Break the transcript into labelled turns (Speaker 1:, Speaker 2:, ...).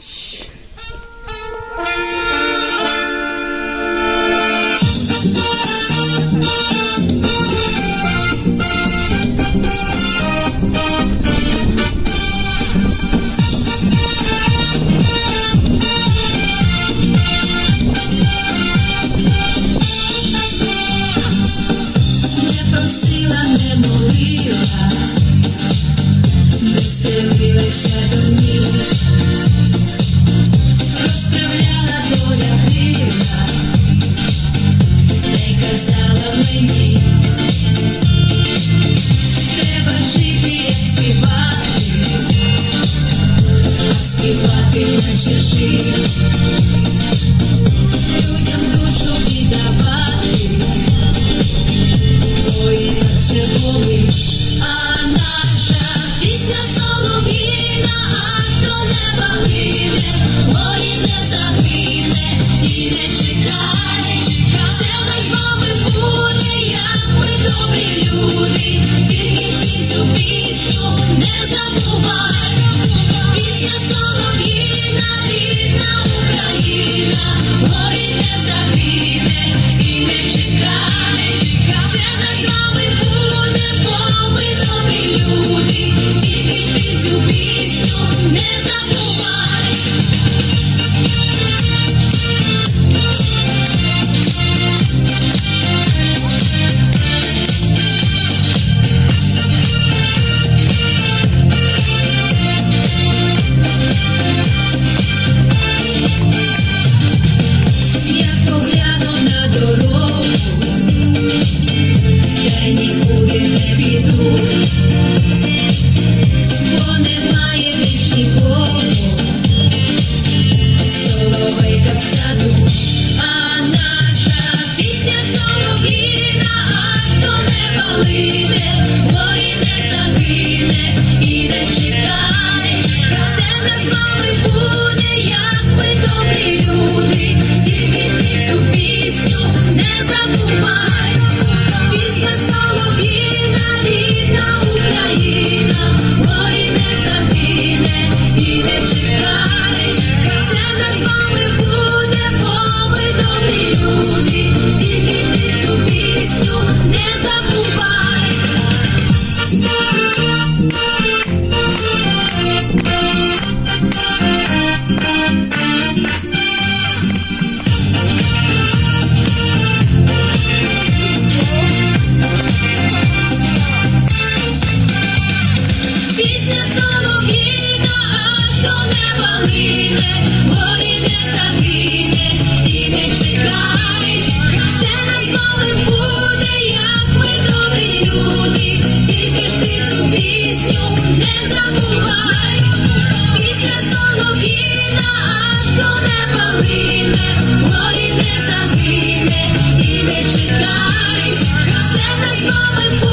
Speaker 1: 嘘。Україні, треба жити, співати, співати наче жити. the moment. Mama.